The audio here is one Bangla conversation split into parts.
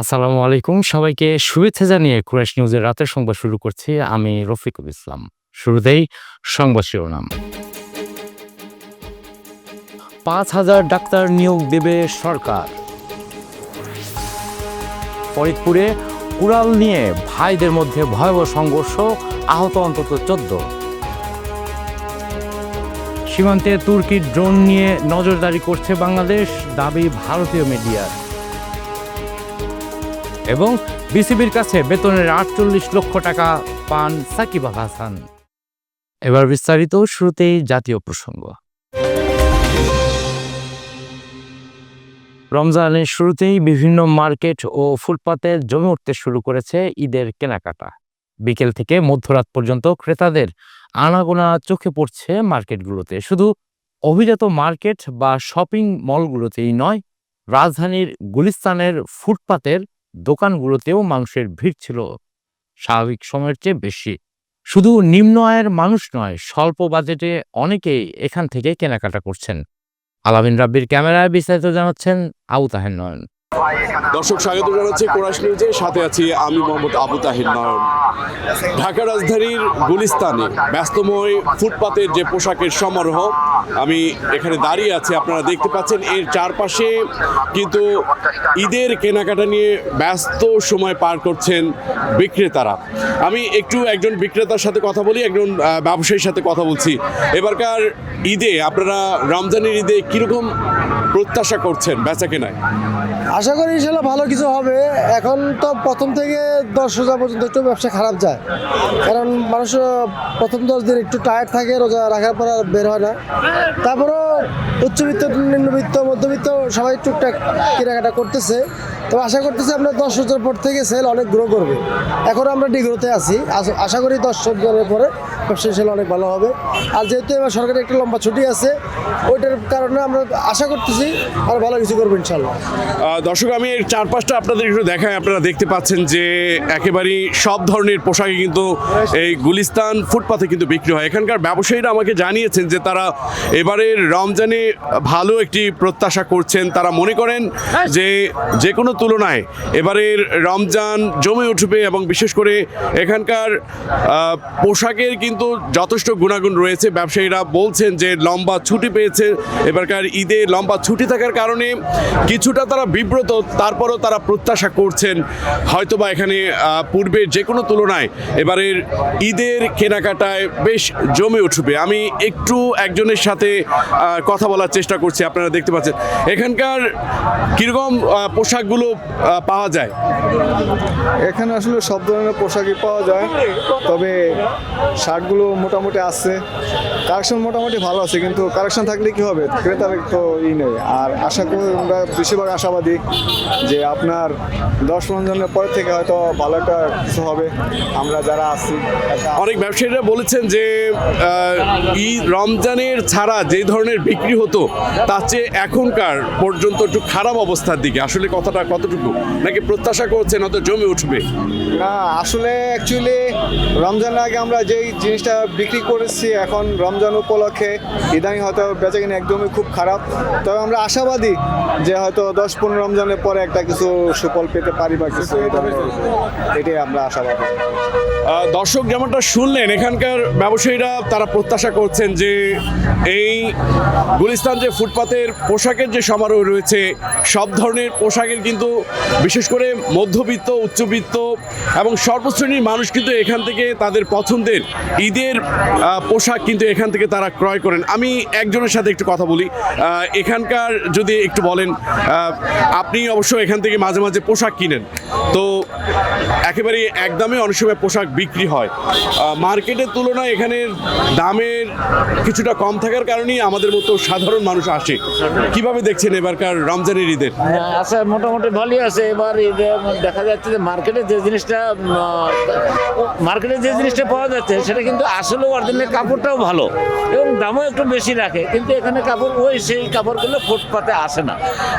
আসসালামু আলাইকুম। সবাইকে শুভেচ্ছা জানিয়ে কুরাইশ নিউজের রাতের সংবাদ শুরু করছি আমি রফিকুল ইসলাম। শুরুতেই সংবাদ শিরোনাম। পাঁচ হাজার ডাক্তার নিয়োগ দেবে সরকার। ফরিদপুরে কুড়াল নিয়ে ভাইদের মধ্যে ভয়াবহ সংঘর্ষ, আহত অন্তত চোদ্দ। সীমান্তে তুর্কির ড্রোন নিয়ে নজরদারি করছে বাংলাদেশ, দাবি ভারতীয় মিডিয়ার। এবং বিসিবির কাছে বেতনের আটচল্লিশ লক্ষ টাকা পান সাকিব আল হাসান। এবার বিস্তারিত শুরুতেই জাতীয় প্রসঙ্গ। রমজানের শুরুতেই বিভিন্ন মার্কেট ও ফুটপাতে জমে উঠতে শুরু করেছে ঈদের কেনাকাটা। বিকেল থেকে মধ্যরাত পর্যন্ত ক্রেতাদের আনাগোনা চোখে পড়ছে মার্কেটগুলোতে। শুধু অভিজাত মার্কেট বা শপিং মলগুলোতেই নয়, রাজধানীর গুলিস্তানের ফুটপাতের দোকানগুলোতেও মানুষের ভিড় ছিল স্বাভাবিক সময়ের চেয়ে বেশি। শুধু নিম্ন আয়ের মানুষ নয়, স্বল্প বাজেটে অনেকেই এখান থেকে কেনাকাটা করছেন। আলামিন রাব্বির ক্যামেরায় বিস্তারিত জানাচ্ছেন আউ তাহের নয়ন। দর্শক, স্বাগত জানাচ্ছি কোরাস নিউজে। সাথে আছি আমি মোহাম্মদ আবু তাহির নয়ন ঢাকা রাজধানীর গুলিস্তানে ব্যস্তময় ফুটপাতের যে পোশাকের সমারোহ, আমি এখানে দাঁড়িয়ে আছি। আপনারা দেখতে পাচ্ছেন, এর চারপাশে কিন্তু ঈদের কেনাকাটা নিয়ে ব্যস্ত সময় পার করছেন বিক্রেতারা। আমি একটু একজন বিক্রেতার সাথে কথা বলি, একজন ব্যবসায়ীর সাথে কথা বলছি। এবারকার ঈদে আপনারা রমজানের ঈদে কীরকম প্রত্যাশা করছেন, বেচা কেনায়? আশা করি ইনশাল্লাহ ভালো কিছু হবে। এখন তো প্রথম থেকে দশ রোজা পর্যন্ত একটু ব্যবসা খারাপ যায়। কারণ মানুষ প্রথম দশ দিন একটু টায়ার্ড থাকে, রোজা রাখার পর আর বের হয় না। তারপরেও উচ্চবিত্ত, নিম্নবিত্ত, মধ্যবিত্ত সবাই টুকটাক কেনাকাটা করতেছে। তো আশা করতেছি আমরা দশ রোজার পর থেকে সেল অনেক গ্রো করবে। এখন আমরা ডিগ্রোতে আছি। আশা করি দশ রোজার পরে ব্যবসা সেল অনেক ভালো হবে। আর যেহেতু এবার সরকারের একটা লম্বা ছুটি আছে, ওইটার কারণে আমরা আশা করতেছি আর ভালো কিছু করব ইনশাল্লাহ। দর্শক, আমি এর পাঁচটা আপনাদের একটু দেখাই। আপনারা দেখতে পাচ্ছেন যে একেবারেই সব ধরনের পোশাকে কিন্তু এই গুলিস্তান ফুটপাথে কিন্তু বিক্রি হয়। এখানকার ব্যবসায়ীরা আমাকে জানিয়েছেন যে তারা এবারের রমজানে ভালো একটি প্রত্যাশা করছেন। তারা মনে করেন যে যে কোনো তুলনায় এবারের রমজান জমে উঠবে এবং বিশেষ করে এখানকার পোশাকের কিন্তু যথেষ্ট গুণাগুণ রয়েছে। ব্যবসায়ীরা বলছেন যে লম্বা ছুটি পেয়েছে। এবারকার ঈদে লম্বা ছুটি থাকার কারণে কিছুটা তারা বিব্রত তারপরও তারা প্রত্যাশা করছেন। হয়তোবা এখানে পূর্বের যে কোনো তুলনায় এবারের ঈদের কেনাকাটায় বেশ জমে উঠবে। আমি একটু একজনের সাথে কথা বলার চেষ্টা করছি আপনারা দেখতে পাচ্ছেন। এখানকার কীরকম আহ, পোশাকগুলো পাওয়া যায়? এখানে আসলে সব ধরনের পোশাকই পাওয়া যায় তবে শার্টগুলো মোটামুটি আছে। কালেকশন মোটামুটি ভালো আছে কিন্তু কালেকশন থাকলে কি হবে? ক্রেতার তো ই নেই। আর আশা করি আমরা বেশিরভাগ আশাবাদী যে আপনার দশ রমজানের পরে থেকে হয়তো ভালো একটা কিছু হবে। আমরা যারা আছি অনেক ব্যবসায়ীরা বলেছেন যে ঈদ রমজানের ছাড়া যে ধরনের বিক্রি হতো তার চেয়ে এখনকার পর্যন্ত একটু খারাপ অবস্থার দিকে। আসলে কথাটা কতটুকু? নাকি প্রত্যাশা করছেন অত জমে উঠবে? না, আসলে অ্যাকচুয়ালি রমজানের আগে আমরা যেই জিনিসটা বিক্রি করেছি, এখন রমজান উপলক্ষে ইদানি হয়তো বেচা কিনা একদমই খুব খারাপ। তবে আমরা আশাবাদী যে হয়তো দশ পনেরো রমজানের পরে একটা কিছু সুফল পেতে পারি বা কিছু এটাই আমরা আশাবাদী। দর্শক যেমনটা শুনলেন, এখানকার ব্যবসায়ীরা তারা প্রত্যাশা করছেন যে এই গুলিস্তান যে ফুটপাতের পোশাকের যে সমারোহ রয়েছে, সব ধরনের পোশাকের কিন্তু বিশেষ করে মধ্যবিত্ত, উচ্চবিত্ত এবং সর্বশ্রেণীর মানুষ কিন্তু এখান থেকে তাদের পছন্দের ঈদের পোশাক কিন্তু এখান থেকে তারা ক্রয় করেন। আমি একজনের সাথে একটু কথা বলি। এখানকার যদি একটু বলেন আপনি অবশ্য এখান থেকে মাঝে মাঝে পোশাক কিনেন। তো একেবারে একদমই অনেক সময় পোশাক বিক্রি হয়। মার্কেটের তুলনায় এখানে দামের কিছুটা কম থাকার কারণেই আমাদের মতো সাধারণ মানুষ আসে। কীভাবে দেখছেন এবারকার রমজানের ঈদের? আচ্ছা মোটামুটি ভালোই আছে। এবার দেখা যাচ্ছে যে মার্কেটে যে জিনিসটা মার্কেটে যে জিনিসটা পাওয়া যাচ্ছে সেটা কিন্তু আসলে অরিজিনাল কাপড়টাও ভালো এবং দামও একটু বেশি রাখে। কিন্তু এখানে কাপড় ওই সেই কাপড়গুলো ফুটপাতে আসে না।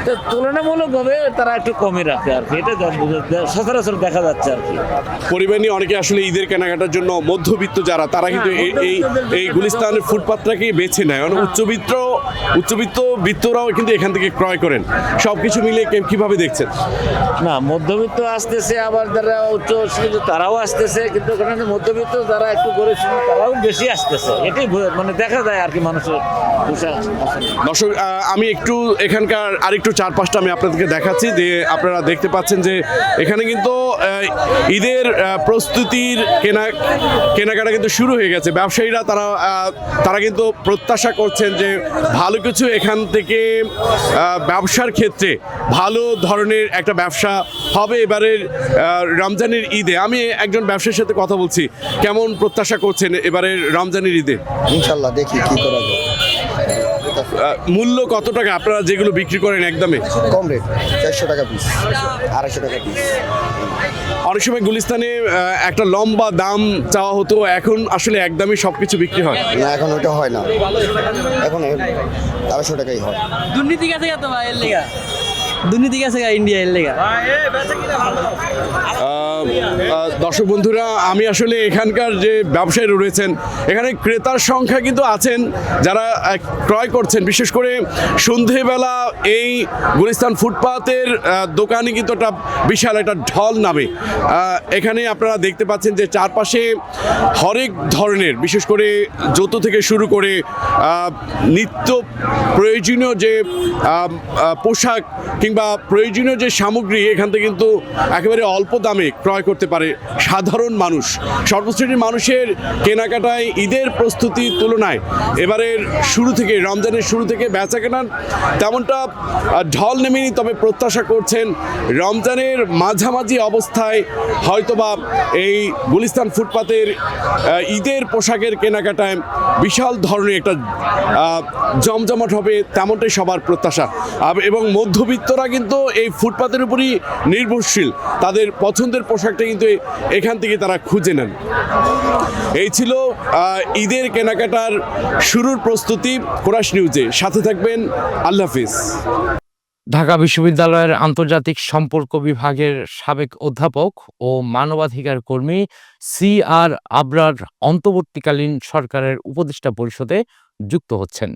তো তুলনামূলকভাবে তারা একটু কমে রাখে আর কি। এটা সচরাচর দেখা যাচ্ছে আর কি। পরিবার নিয়ে অনেকে আসলে ঈদের কেনাকাটার জন্য মধ্যবিত্ত যারা তারা কিন্তু এই এই এই গুলিস্তানের ফুটপাতটাকেই বেছে নেয়। অনেক উচ্চবিত্ত উচ্চবিত্ত বিত্তরাও কিন্তু এখান থেকে ক্রয় করেন। সব কিছু মিলে কীভাবে দেখছেন? না মধ্যবিত্ত আসতেছে আবার যারা উচ্চ শিক্ষিত তারাও আসতেছে কিন্তু ওখানে মধ্যবিত্ত যারা একটু শ্রেণি তারাও বেশি আসতেছে। এটাই মানে দেখা যায় আর কি মানুষের দর্শক আমি একটু এখানকার আরেকটু চার পাঁচটা আমি আপনাদেরকে দেখাচ্ছি যে আপনারা দেখতে পাচ্ছেন যে এখানে কিন্তু ঈদের প্রস্তুতির কেনা কেনাকাটা কিন্তু শুরু হয়ে গেছে। ব্যবসায়ীরা তারা তারা কিন্তু প্রত্যাশা করছেন যে ভালো কিছু এখান থেকে ব্যবসার ক্ষেত্রে ভালো ধরনের একটা ব্যবসা হবে এবারের রমজানের ঈদে। আমি একজন ব্যবসায়ীর সাথে কথা বলছি। কেমন প্রত্যাশা করছেন এবারের রমজানের ঈদে? ইনশাল্লাহ দেখি কি করা যায়। মূল্য কত টাকা? আপনারা যেগুলো বিক্রি করেন একদমে? কম রেট চারশো টাকা পিস আড়াইশো টাকা পিস অনেক সময় গুলিস্তানে একটা লম্বা দাম চাওয়া হতো এখন আসলে একদমই সব কিছু বিক্রি হয়। না এখন ওটা হয় না। এখন আড়াইশো টাকাই হয়। দুর্নীতি গেছে কত তো ভাই এর লেগা? দুর্নীতি গেছে ইন্ডিয়া এর লেগা। দর্শক বন্ধুরা, আমি আসলে এখানকার যে ব্যবসায়ী রয়েছেন, এখানে ক্রেতার সংখ্যা কিন্তু আছেন, যারা ক্রয় করছেন। বিশেষ করে সন্ধেবেলা এই গুলিস্তান ফুটপাতের দোকানে কিন্তু একটা বিশাল একটা ঢল নামে। এখানে আপনারা দেখতে পাচ্ছেন যে চারপাশে হরেক ধরনের, বিশেষ করে জুতো থেকে শুরু করে নিত্য প্রয়োজনীয় যে পোশাক কিংবা প্রয়োজনীয় যে সামগ্রী এখান থেকে কিন্তু একেবারে অল্প দামে ক্রয় করতে পারে সাধারণ মানুষ। সর্বশ্রেণীর মানুষের কেনাকাটায় ঈদের প্রস্তুতির তুলনায় এবারের শুরু থেকে, রমজানের শুরু থেকে বেচা কেনার তেমনটা ঢল নেমেনি, তবে প্রত্যাশা করছেন রমজানের মাঝামাঝি অবস্থায় হয়তোবা এই গুলিস্তান ফুটপাতের ঈদের পোশাকের কেনাকাটায় বিশাল ধরনের একটা জমজমাট হবে, তেমনটাই সবার প্রত্যাশা। এবং এবং মধ্যবিত্তরা কিন্তু এই ফুটপাতের উপরই নির্ভরশীল। তাদের পছন্দের পোশাকটা কিন্তু এখান থেকে তারা খুঁজে নেন। এই ছিল ঈদের কেনাকাটার শুরুর প্রস্তুতি কোরাস নিউজে। সাথে থাকবেন, আল্লাহ হাফিজ। ঢাকা বিশ্ববিদ্যালয়ের আন্তর্জাতিক সম্পর্ক বিভাগের সাবেক অধ্যাপক ও মানবাধিকার কর্মী সি আর আবরার অন্তর্বর্তীকালীন সরকারের উপদেষ্টা পরিষদে যুক্ত হচ্ছেন।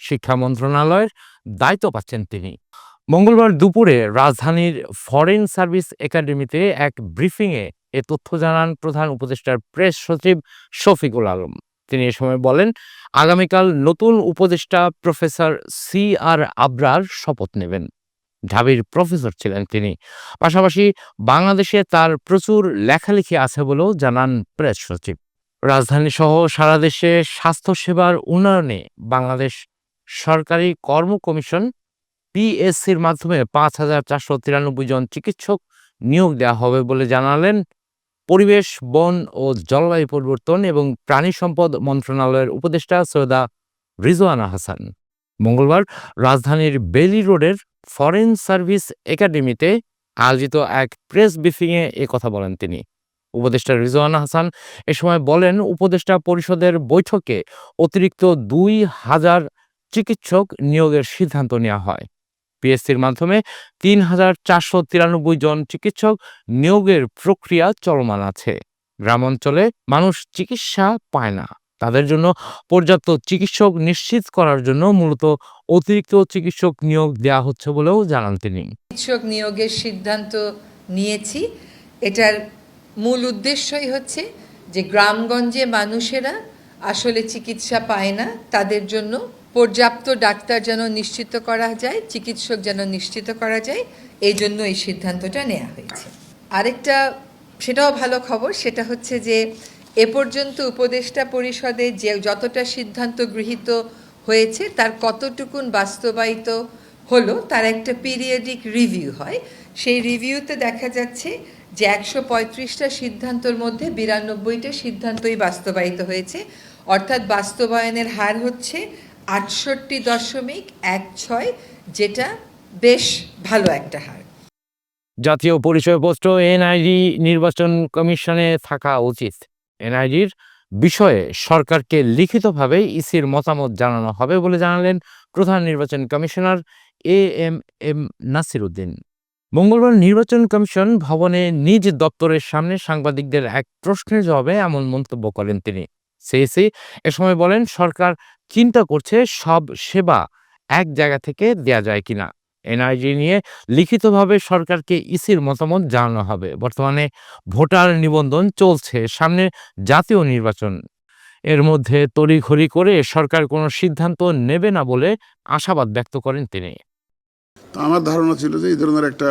শিক্ষা মন্ত্রণালয়ের দায়িত্ব পাচ্ছেন তিনি। মঙ্গলবার দুপুরে রাজধানীর ফরেন সার্ভিস একাডেমিতে এক ব্রিফিংয়ে এ তথ্য জানান প্রধান উপদেষ্টার প্রেস সচিব শফিকুল আলম। তিনি এ সময় বলেন, আগামীকাল নতুন উপদেষ্টা প্রফেসর সি আর আবরার শপথ নেবেন। ঢাবির প্রফেসর ছিলেন তিনি। পাশাপাশি, বাংলাদেশে তার প্রচুর লেখালেখি আছে বলেও জানান প্রেস সচিব। রাজধানী সহ সারা দেশে স্বাস্থ্যসেবার উন্নয়নে বাংলাদেশ সরকারি কর্ম কমিশন পিএসসির মাধ্যমে পাঁচ হাজার চারশো তিরানব্বই জন চিকিৎসক নিয়োগ দেওয়া হবে বলে জানালেন পরিবেশ, বন ও জলবায়ু পরিবর্তন এবং প্রাণী সম্পদ মন্ত্রণালয়ের উপদেষ্টা সৈয়দা রিজওয়ানা হাসান। মঙ্গলবার রাজধানীর বেলি রোডের ফরেন সার্ভিস একাডেমিতে আয়োজিত এক প্রেস ব্রিফিংয়ে এ কথা বলেন তিনি। উপদেষ্টা রিজওয়ানা হাসান এ সময় বলেন, উপদেষ্টা পরিষদের বৈঠকে অতিরিক্ত দুই হাজার চিকিৎসক নিয়োগের সিদ্ধান্ত নেওয়া হয়। পিএসসির মাধ্যমে তিন হাজার চারশো তিরানব্বই জন চিকিৎসক নিয়োগের প্রক্রিয়া চলমান আছে। গ্রামাঞ্চলে মানুষ চিকিৎসা পায় না। তাদের জন্য পর্যাপ্ত চিকিৎসক নিশ্চিত করার জন্য মূলত অতিরিক্ত চিকিৎসক নিয়োগ দেওয়া হচ্ছে বলেও জানান তিনি। চিকিৎসক নিয়োগের সিদ্ধান্ত নিয়েছি। এটার মূল উদ্দেশ্যই হচ্ছে যে গ্রামগঞ্জে মানুষেরা আসলে চিকিৎসা পায় না, তাদের জন্য পর্যাপ্ত ডাক্তার যেন নিশ্চিত করা যায়, চিকিৎসক যেন নিশ্চিত করা যায়, এই জন্য এই সিদ্ধান্তটা নেওয়া হয়েছে। আরেকটা, সেটাও ভালো খবর, সেটা হচ্ছে যে এ পর্যন্ত উপদেষ্টা পরিষদে যে যতটা সিদ্ধান্ত গৃহীত হয়েছে, তার কতটুকুন বাস্তবায়িত হলো, তার একটা পিরিয়ডিক রিভিউ হয়। সেই রিভিউতে দেখা যাচ্ছে যে একশো পঁয়ত্রিশটা সিদ্ধান্তর মধ্যে বিরানব্বইটা সিদ্ধান্তই বাস্তবায়িত হয়েছে। অর্থাৎ বাস্তবায়নের হার হচ্ছে আটষট্টি দশমিক এক ছয়, যেটা বেশ ভালো একটা হার। জাতীয় পরিচয়পত্র এনআইডি নির্বাচন কমিশনে থাকা উচিত। এনআইডির বিষয়ে সরকারকে লিখিতভাবে ইসির মতামত জানানো হবে বলে জানালেন প্রধান নির্বাচন commissioner A M M Nasir Uddin মঙ্গলবার নির্বাচন কমিশন ভবনে নিজ দপ্তরের সামনে সাংবাদিকদের এক প্রশ্নের জবাবে এমন মন্তব্য করেন তিনি। সিএসি এ সময় বলেন, সরকার চিন্তা করছে সব সেবা এক জায়গা থেকে দেয়া যায় কিনা। এনআইডি নিয়ে লিখিতভাবে সরকারকে ইসির মতামত জানানো হবে। বর্তমানে ভোটার নিবন্ধন চলছে, সামনে জাতীয় নির্বাচন। এর মধ্যে তড়িঘড়ি করে সরকার কোনো সিদ্ধান্ত নেবে না বলে আশাবাদ ব্যক্ত করেন তিনি। আমার ধারণা ছিল যে এই ধরনের একটা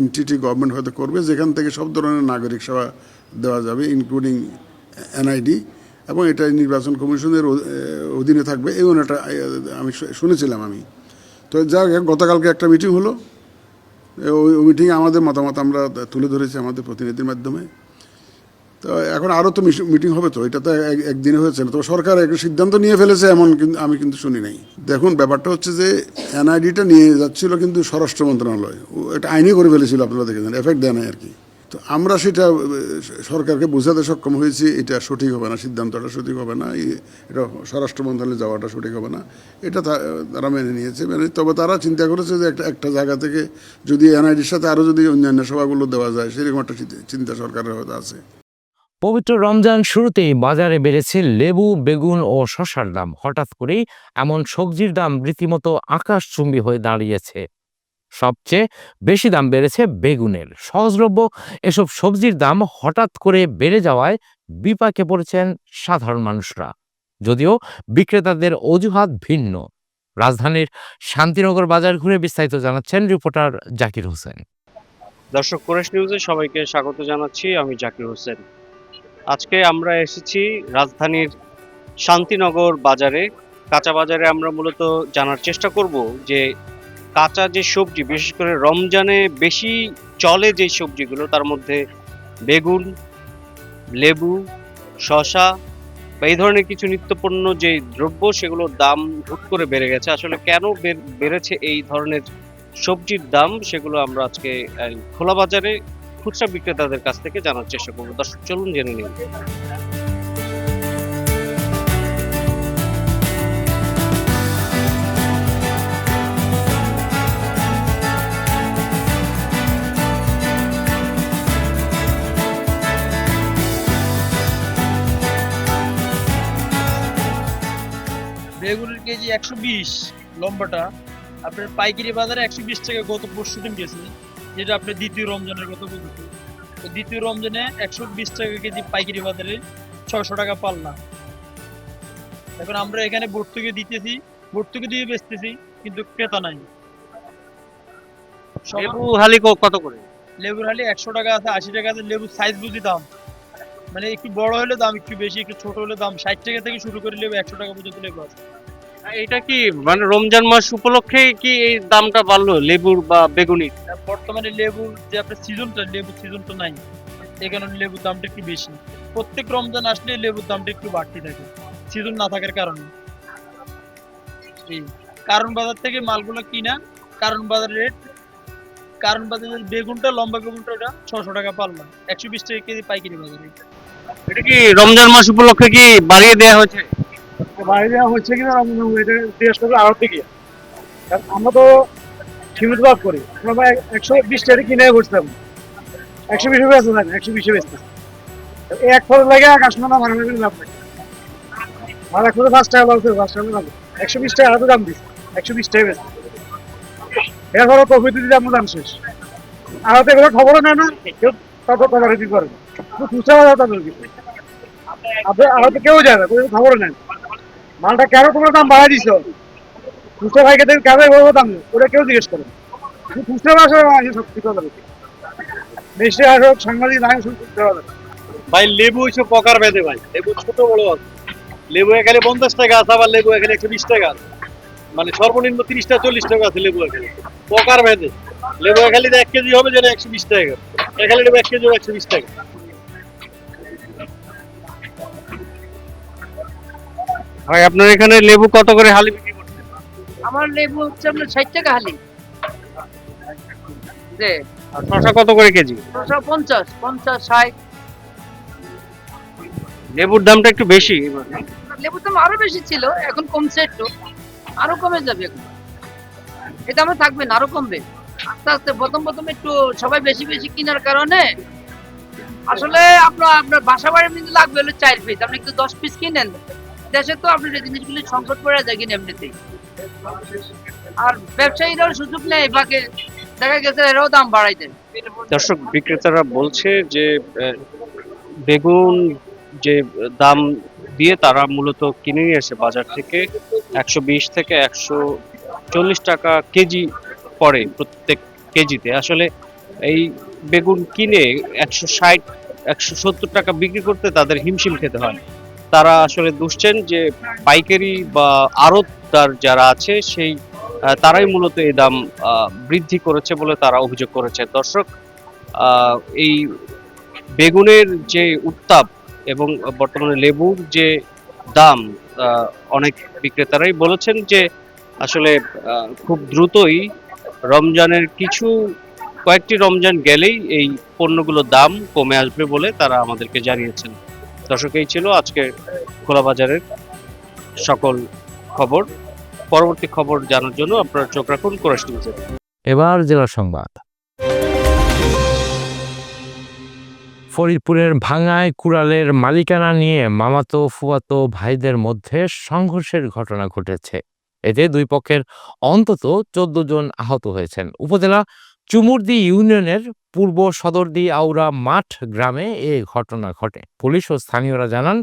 এনটিটি গভর্নমেন্ট হয়তো করবে, যেখান থেকে সব ধরনের নাগরিক সেবা দেওয়া যাবে ইনক্লুডিং এনআইডি এবং এটা নির্বাচন কমিশনের অধীনে থাকবে এমন একটা আমি শুনেছিলাম আমি। তো যা গতকালকে একটা মিটিং হলো। ওই মিটিংয়ে আমাদের মতামত আমরা তুলে ধরেছি আমাদের প্রতিনিধির মাধ্যমে। তো এখন আরও তো মিটিং হবে তো, এটা তো এক- একদিনে হয়েছে। না তো সরকার একটা সিদ্ধান্ত নিয়ে ফেলেছে এমন কিন্তু আমি কিন্তু শুনি নাই। দেখুন, ব্যাপারটা হচ্ছে যে, এনআইডিটা নিয়ে যাচ্ছিল কিন্তু স্বরাষ্ট্র মন্ত্রণালয়। ও, এটা আইনি করে ফেলেছিল, আপনারা দেখেছেন, এফেক্ট দেয় নাই আর কি। তো আমরা সেটা সরকারকে বোঝাতে সক্ষম হয়েছি, এটা সঠিক হবে না, সিদ্ধান্তটা সঠিক হবে না এটা স্বরাষ্ট্র মন্ত্রণালয়ে যাওয়াটা সঠিক হবে না, এটা তারা মেনে নিয়েছে, মেনে, তবে তারা চিন্তা করেছে যে একটা একটা জায়গা থেকে যদি এনআইডির সাথে আরও যদি অন্যান্য সভাগুলো দেওয়া যায়, সেরকম একটা চিন্তা- সরকারের হয়তো আছে। পবিত্র রমজান শুরুতেই বাজারে বেড়েছে লেবু, বেগুন ও শশার দাম। হঠাৎ করেই এমন সবজির দাম রীতিমতো আকাশচুম্বী হয়ে দাঁড়িয়েছে। সবচেয়ে বেশি দাম বেড়েছে বেগুনের। সহজলভ্য এসব সবজির দাম হঠাৎ করে বেড়ে যাওয়ায় বিপাকে পড়েছেন সাধারণ মানুষরা। যদিও বিক্রেতাদের অজুহাত ভিন্ন। রাজধানীর শান্তিনগর বাজার ঘুরে বিস্তারিত জানাচ্ছেন রিপোর্টার জাকির হোসেন। দর্শক কোরেশ নিউজে সবাইকে স্বাগত জানাচ্ছি, আমি জাকির হোসেন। আজকে আমরা এসেছি রাজধানীর শান্তিনগর বাজারে। কাঁচা বাজারে আমরা মূলত জানার চেষ্টা করব যে কাঁচা যে সবজি, বিশেষ করে রমজানে বেশি চলে যে সবজিগুলো, তার মধ্যে বেগুন, লেবু, শসা বা এই ধরনের কিছু নিত্যপণ্য যে দ্রব্য সেগুলোর দাম হুট করে বেড়ে গেছে। আসলে কেন বেড়েছে এই ধরনের সবজির দাম, সেগুলো আমরা আজকে খোলা বাজারে খুচরা বিক্রেতাদের কাছ থেকে জানার চেষ্টা করব। দর্শক, চলুন জেনে নিন একশো বিশ লম্বাটা আপনার পাইকারি বাজারে একশো বিশ টাকা গত পরশু দিন গেছে যেটা আপনার দ্বিতীয় রমজানের কথা বলতে তো দ্বিতীয় রমজানে একশো বিশ টাকা কেজি পাইকারি বাজারে ছয়শো টাকা পাল্লা। এখন আমরা এখানে ভর্তুকি দিতেছি ভর্তুকি দিয়ে বেচতেছি কিন্তু ক্রেতা নাই। লেবু হালি কত করে? লেবুর হালি একশো টাকা আছে আশি টাকা আছে লেবুর সাইজ বুঝি দাম। মানে একটু বড় হলে দাম একটু বেশি একটু ছোট হলে দাম ষাট টাকা থেকে শুরু করে লেবু একশো টাকা পর্যন্ত লেবু আছে। এটা কি মানে রমজান মাস উপলক্ষে কি এই দামটা বাড়লো লেবুর বা বেগুনির? বর্তমানে লেবুর যে আপনার সিজনটা লেবুর সিজনটা নাই। এই কারণে লেবুর দামটা একটু বেশি। প্রত্যেক রমজান আসলে লেবুর দামটা একটু বাড়তি থাকে সিজন না থাকার কারণে। কারণ বাজার থেকে মালগুলো কিনা কারণ বাজার রেট কারণ বাজারের বেগুনটা লম্বা বেগুনটা ওটা ছশো টাকা পারলাম। একশো বিশ টাকা কেজি পাইকারি বাজারে। এটা কি রমজান মাস উপলক্ষে কি বাড়িয়ে দেওয়া হয়েছে? বাইরে দেওয়া হচ্ছে কিনা এটা জিজ্ঞেস করব কারণ আমরা তো সীমিত ভাগ করি, আমরা একশো বিশ টাকা কিনে বসতাম। একশো একশো বিশে এক লাগে না লাভ থাকে পাঁচ টাকা লাভ পাঁচ টাকা লাভ একশো বিশ টাকা আরও দাম দিচ্ছে একশো বিশ টাকা বেচতে এরপরে প্রফিট দিতে আমরা দাম শেষ। আর এগুলো খবরও নেয় না, কেউ তত করে না। তাদের আপনি আরও কেউ যায় না, কোনো খবর নেন মালটা কেন তোমরা দাম বাড়াই দিছো? খুচরা ভাইকে থেকে কেন এভাবে দাম? ওটা কেউ জিজ্ঞেস করে খুচরা আসে সব কিছু দেশে আসুক সাংবাদিক খুচরা হবে ভাই, লেবু হচ্ছে পকার বেঁধে, ভাই। লেবু ছোট, বড় আছে। লেবু এখানে পঞ্চাশ টাকা আছে, আবার লেবু এখানে একশো বিশ টাকা আছে। মানে সর্বনিম্ন তিরিশ টাকা চল্লিশ টাকা আছে লেবু এখানে। পকার বেঁধে। লেবু এখানে এক কেজি হবে, যেন একশো বিশ টাকা এখানে লেবু এক কেজি হবে একশো বিশ টাকা। ভাই আপনার এখানে লেবু কত করে হালি বিক্রি করছেন? আমার লেবু হচ্ছে আপনার ষাট টাকা হালি। আর শসা কত করে কেজি? ছশো পঞ্চাশ পঞ্চাশ ষাট। লেবুর দামটা একটু বেশি এবার। লেবুর দাম আরও বেশি ছিল এখন কমছে একটু। আরও কমে যাবে এখন। এটা আমার থাকবে না আরও কমবে। আস্তে আস্তে প্রথম প্রথম একটু সবাই বেশি বেশি কেনার কারণে আসলে আপনার আপনার বাসা বাড়ি লাগবে হলো চার পিস আপনি একটু দশ পিস কিনেন দেশে তো আপনার এই জিনিসগুলি সংকট পড়ে যায় কিনা এমনিতেই। আর ব্যবসায়ীরাও সুযোগ নেই বাকি দেখা গেছে এরাও দাম বাড়াই দেয়। দর্শক, বিক্রেতারা বলছে যে বেগুন যে দাম দিয়ে তারা মূলত কিনে নিয়ে আসে বাজার থেকে, একশো বিশ থেকে একশো চল্লিশ টাকা কেজি পড়ে প্রত্যেক কেজিতে। আসলে এই বেগুন কিনে একশো ষাট, একশো সত্তর টাকা বিক্রি করতে তাদের হিমশিম খেতে হয়। তারা আসলে দুষছেন যে পাইকারি বা আড়তদার যারা আছে, সেই তারাই মূলত এই দাম বৃদ্ধি করেছে বলে তারা অভিযোগ করেছে। দর্শক এই বেগুনের যে উত্তাপ এবং বর্তমানে লেবুর যে দাম অনেক বিক্রেতারাই বলেছেন যে আসলে খুব দ্রুতই রমজানের কিছু, কয়েকটি রমজান গেলেই এই পণ্যগুলোর দাম কমে আসবে বলে তারা আমাদেরকে জানিয়েছেন। দর্শক এই ছিল আজকে খোলা বাজারের সকল খবর। পরবর্তী খবর জানার জন্য আপনারা চোখ রাখুন কোরাস এবার জেলা সংবাদ। ফরিদপুরের ভাঙায় কুড়ালের মালিকানা নিয়ে মামাতো ফুয়াতো ভাইদের মধ্যে সংঘর্ষের ঘটনা ঘটেছে। এতে দুই পক্ষের অন্তত চোদ্দ জন আহত হয়েছেন। উপজেলা চুমুরদি ইউনিয়নের পূর্ব সদরদি আউরা মাঠ গ্রামে এ ঘটনা ঘটে। পুলিশ ও স্থানীয়রা জানান,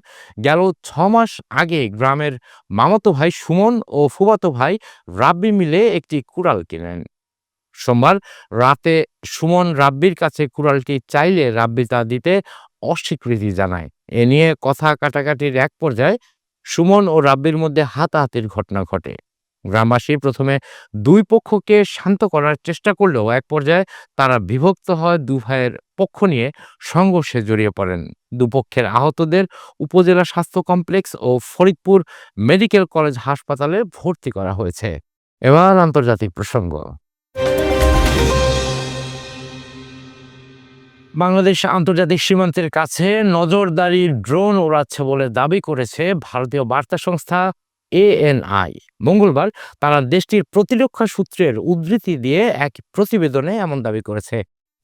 গেল ছ মাস আগে গ্রামের মামাতো ভাই সুমন ও ফুবাতো ভাই রাব্বি মিলে একটি কুড়াল কিনেন। সোমবার রাতে সুমন রাব্বির কাছে কুড়ালটি চাইলে রাব্বি তা দিতে অস্বীকৃতি জানায়। এ নিয়ে কথা কাটাকাটির এক পর্যায়ে সুমন ও রাব্বির মধ্যে হাতাহাতির ঘটনা ঘটে। গ্রামবাসী প্রথমে দুই পক্ষকে শান্ত করার চেষ্টা করলেও এক পর্যায়ে তারা বিভক্ত হয় দু ভাইয়ের পক্ষ নিয়ে সংঘর্ষে জড়িয়ে পড়েন। দুপক্ষের আহতদের উপজেলা স্বাস্থ্য কমপ্লেক্স ও ফরিদপুর মেডিকেল কলেজ হাসপাতালে ভর্তি করা হয়েছে। এবার আন্তর্জাতিক প্রসঙ্গ। বাংলাদেশ আন্তর্জাতিক সীমান্তের কাছে নজরদারি ড্রোন ওড়াচ্ছে বলে দাবি করেছে ভারতীয় বার্তা সংস্থা এএনআই। মঙ্গলবার তারা দেশটির প্রতিরক্ষা সূত্রের উদ্ধৃতি দিয়ে এক প্রতিবেদনে এমন দাবি করেছে।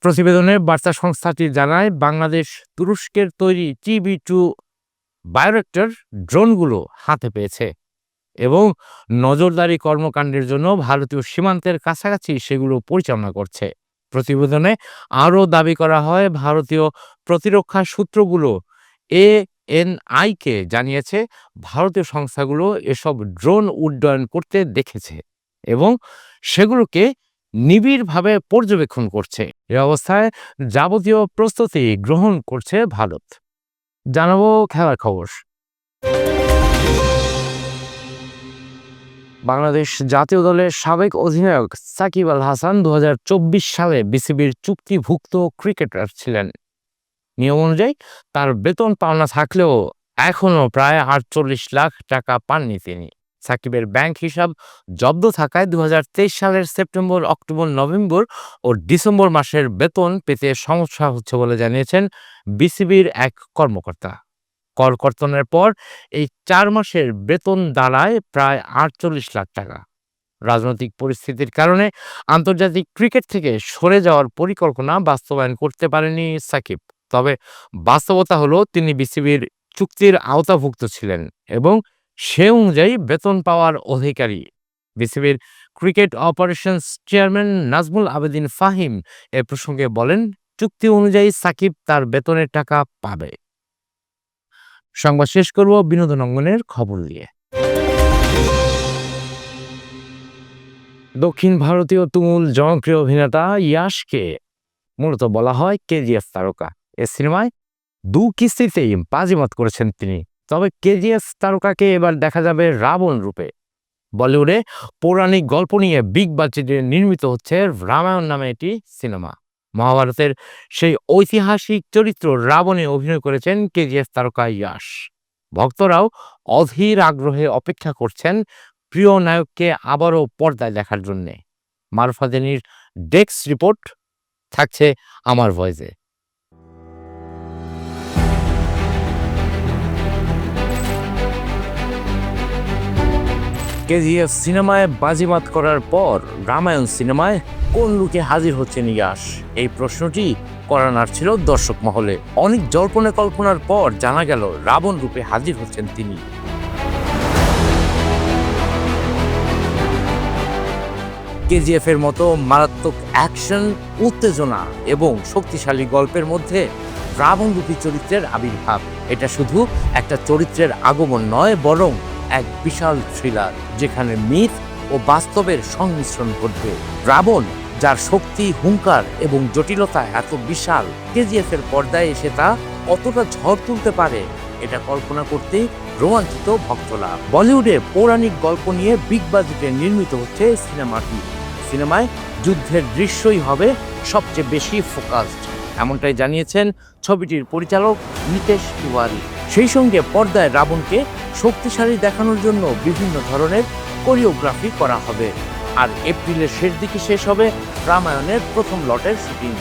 প্রতিবেদনে বার্তা সংস্থাটি জানায়, বাংলাদেশ তুরস্কের তৈরি টিবি টু বায়োরেক্টর ড্রোনগুলো হাতে পেয়েছে এবং নজরদারি কর্মকাণ্ডের জন্য ভারতীয় সীমান্তের কাছাকাছি সেগুলো পরিচালনা করছে। প্রতিবেদনে আরও দাবি করা হয়, ভারতীয় প্রতিরক্ষা সূত্রগুলো এ এনআইকে জানিয়েছে, ভারতীয় সংস্থাগুলো এসব ড্রোন উড্ডয়ন করতে দেখেছে এবং সেগুলোকে নিবিড়ভাবে পর্যবেক্ষণ করছে। এ অবস্থায় যাবতীয় প্রস্তুতি গ্রহণ করছে ভারত। জানাব খেলার খবর। বাংলাদেশ জাতীয় দলের সাবেক অধিনায়ক সাকিব আল হাসান দু হাজার চব্বিশ সালে বিসিবির চুক্তিভুক্ত ক্রিকেটার ছিলেন। নিয়ম অনুযায়ী তার বেতন পাওনা থাকলেও এখনও প্রায় আটচল্লিশ লাখ টাকা পাননি তিনি। সাকিবের ব্যাংক হিসাব জব্দ থাকায় দু হাজার তেইশ সালের সেপ্টেম্বর, অক্টোবর, নভেম্বর ও ডিসেম্বর মাসের বেতন পেতে সমস্যা হচ্ছে বলে জানিয়েছেন বিসিবির এক কর্মকর্তা। কর কর্তনের পর এই চার মাসের বেতন দাঁড়ায় প্রায় আটচল্লিশ লাখ টাকা। রাজনৈতিক পরিস্থিতির কারণে আন্তর্জাতিক ক্রিকেট থেকে সরে যাওয়ার পরিকল্পনা বাস্তবায়ন করতে পারেনি সাকিব। তবে বাস্তবতা হলো তিনি বিসিবির চুক্তির আওতাভুক্ত ছিলেন এবং সে অনুযায়ী বেতন পাওয়ার অধিকারী। বিসিবির cricket operations chairman Nazmul Abedin Fahim এ প্রসঙ্গে বলেন, চুক্তি অনুযায়ী সাকিব তার বেতনের টাকা পাবে। সংবাদ শেষ করব বিনোদন অঙ্গনের খবর দিয়ে দক্ষিণ ভারতীয় তুমুল জনপ্রিয় অভিনেতা ইয়াশকে মূলত বলা হয় কেজিএফ তারকা। এ সিনেমায় দু কিস্তিতেই বাজিমাত করেছেন তিনি। তবে কেজিএস তারকাকে এবার দেখা যাবে রাবণ রূপে। বলিউডে পৌরাণিক গল্প নিয়ে বিগ বাজেটে নির্মিত হচ্ছে রামায়ণ নামে এটি সিনেমা। মহাভারতের সেই ঐতিহাসিক চরিত্র রাবণে অভিনয় করেছেন কেজিএস তারকা ইয়াশ। ভক্তরাও অধীর আগ্রহে অপেক্ষা করছেন প্রিয় নায়ককে আবারও পর্দায় দেখার জন্যে। মারফাদেনির ডেস্ক রিপোর্ট, থাকছে আমার ভয়েসে। কেজিএফ সিনেমায় বাজিমাত করার পর রামায়ণ সিনেমায় কোন লুকে হাজির হচ্ছে নিয়াস এই প্রশ্নটি করানার ছিল দর্শক মহলে। অনেক জল্পনা কল্পনার পর জানা গেল রাবণ রূপে হাজির হচ্ছেন তিনি। কেজিএফ এর মতো মারাত্মক অ্যাকশন, উত্তেজনা এবং শক্তিশালী গল্পের মধ্যে রাবণ রূপী চরিত্রের আবির্ভাব। এটা শুধু একটা চরিত্রের আগমন নয়, বরং এক বিশাল থ্রিলার যেখানে মিথ ও বাস্তবের সংমিশ্রণ ঘটবে। রাবণ, যার শক্তি, হুঙ্কার এবং জটিলতা এত বিশাল কেজিএফ এর পর্দায় এসে তা কতটা ঝড় তুলতে পারে, এটা কল্পনা করতেই রোমাঞ্চিত ভক্তরা। বলিউডে পৌরাণিক গল্প নিয়ে বিগ বাজেটে নির্মিত হচ্ছে সিনেমাটি। সিনেমায় যুদ্ধের দৃশ্যই হবে সবচেয়ে বেশি ফোকাসড এমনটাই জানিয়েছেন ছবিটির পরিচালক নিতেশ তিওয়ারি। সেই সঙ্গে পর্দায় রাবণকে শক্তিশালী দেখানোর জন্য বিভিন্ন ধরনের কোরিওগ্রাফি করা হবে। আর এপ্রিলের শেষ দিকে শেষ হবে রামায়ণের প্রথম লটের শুটিং।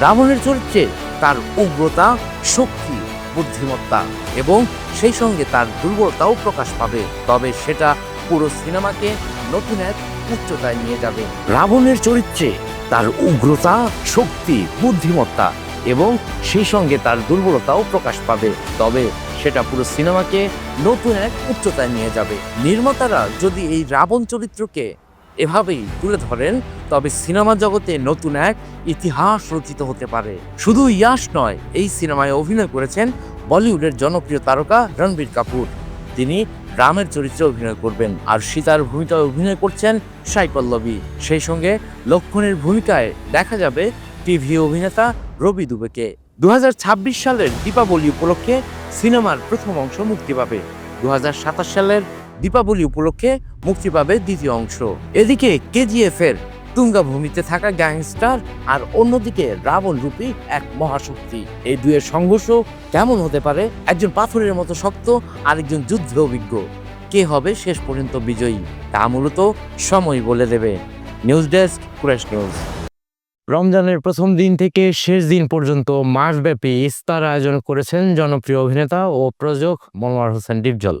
রাবণের চরিত্রে তার উগ্রতা, শক্তি, বুদ্ধিমত্তা এবং সেই সঙ্গে তার দুর্বলতাও প্রকাশ পাবে। তবে সেটা পুরো সিনেমাকে নতুন এক উচ্চতায় নিয়ে যাবে। রাবণের চরিত্রে তার উগ্রতা, শক্তি, বুদ্ধিমত্তা এবং সেই সঙ্গে তার দুর্বলতাও প্রকাশ পাবে। তবে সেটা পুরো সিনেমাকে নতুন এক উচ্চতায় নিয়ে যাবে। নির্মাতারা যদি এই রাবণ চরিত্রকে এভাবেই তুলে ধরেন, তবে সিনেমা জগতে নতুন এক ইতিহাস রচিত হতে পারে। শুধু ইয়াশ নয়, এই সিনেমায় অভিনয় করেছেন বলিউডের জনপ্রিয় তারকা রণবীর কাপুর। তিনি রামের চরিত্রে অভিনয় করবেন আর সীতার ভূমিকায় অভিনয় করছেন সাই পল্লবী। সেই সঙ্গে লক্ষণের ভূমিকায় দেখা যাবে টিভি অভিনেতা রবি দুবেকে। দু হাজার ছাব্বিশ সালের দীপাবলি উপলক্ষে সিনেমার প্রথম অংশ মুক্তি পাবে। দু হাজার সাতাশ সালের দীপাবলি উপলক্ষে মুক্তি পাবে দ্বিতীয় অংশ। এদিকে কেজিএফ এর তুঙ্গা ভূমিতে থাকা গ্যাংস্টার আর অন্যদিকে রাবণ রূপী এক মহাশক্তি। এই দুয়ের সংঘর্ষ কেমন হতে পারে? একজন পাথরের মতো শক্ত, আরেকজন যুদ্ধে অভিজ্ঞ। কে হবে শেষ পর্যন্ত বিজয়ী? তা মূলত সময় বলে দেবে। News desk Kurash news. রমজানের প্রথম দিন থেকে শেষ দিন পর্যন্ত মাসব্যাপী ইস্তার আয়োজন করেছেন জনপ্রিয় অভিনেতা ও প্রযোজক মনোয়ার হোসেন ডিপজল।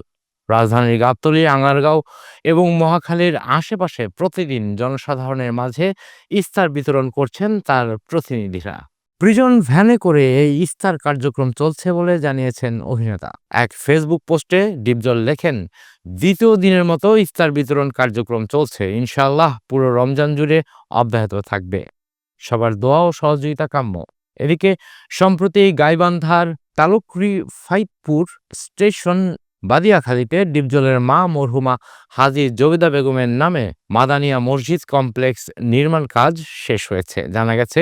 রাজধানীর গাবতলী, আঙ্গারগাঁও এবং মহাখালীর আশেপাশে প্রতিদিন জনসাধারণের মাঝে ইস্তার বিতরণ করছেন তার প্রতিনিধিরা। প্রিজন ভ্যানে করে এই ইস্তার কার্যক্রম চলছে বলে জানিয়েছেন অভিনেতা। এক ফেসবুক পোস্টে ডিপজল লেখেন, দ্বিতীয় দিনের মতো ইস্তার বিতরণ কার্যক্রম চলছে। ইনশাল্লাহ পুরো রমজান জুড়ে অব্যাহত থাকবে। সবার দোয়া ও সহযোগিতা কাম্য। এদিকে, সম্প্রতি গাইবান্ধার তালুকরি ফাইতপুর স্টেশন বাদিয়াখালীতে ডিপজলের মা মরহুমা হাজি জবিদা বেগমের নামে মাদানিয়া মসজিদ কমপ্লেক্স নির্মাণ কাজ শেষ হয়েছে। জানা গেছে,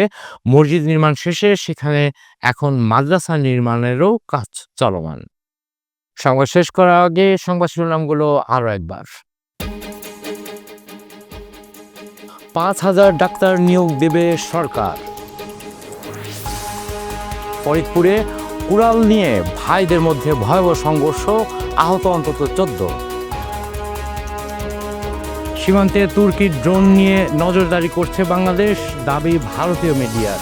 মসজিদ নির্মাণ শেষে সেখানে এখন মাদ্রাসা নির্মাণেরও কাজ চলমান। সংবাদ শেষ করার আগে সংবাদ শিরোনামগুলো আরও একবার। পাঁচ হাজার ডাক্তার নিয়োগ দেবে সরকার। ফরিদপুরে কুড়াল নিয়ে ভাইদের মধ্যে ভয়াবহ সংঘর্ষ আহত অন্তত চোদ্দ। সীমান্তে তুর্কির ড্রোন নিয়ে নজরদারি করছে বাংলাদেশ, দাবি ভারতীয় মিডিয়ার।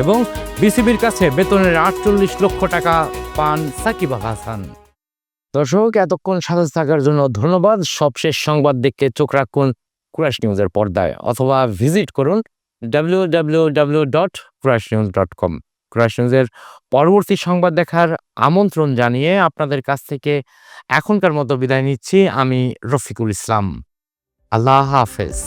এবং বিসিবির কাছে বেতনের আটচল্লিশ লক্ষ টাকা পান সাকিব হাসান। দর্শক, এতক্ষণ সাথে থাকার জন্য ধন্যবাদ। সবশেষ সংবাদ দেখতে চোখ রাখুন কুরাশ নিউজের পর্দায়, অথবা ভিজিট করুন W W W dot Kurash news dot com Kurash নিউজের পরবর্তী সংবাদ দেখার আমন্ত্রণ জানিয়ে আপনাদের কাছ থেকে এখনকার মতো বিদায় নিচ্ছি। আমি রফিকুল ইসলাম। আল্লাহ হাফেজ।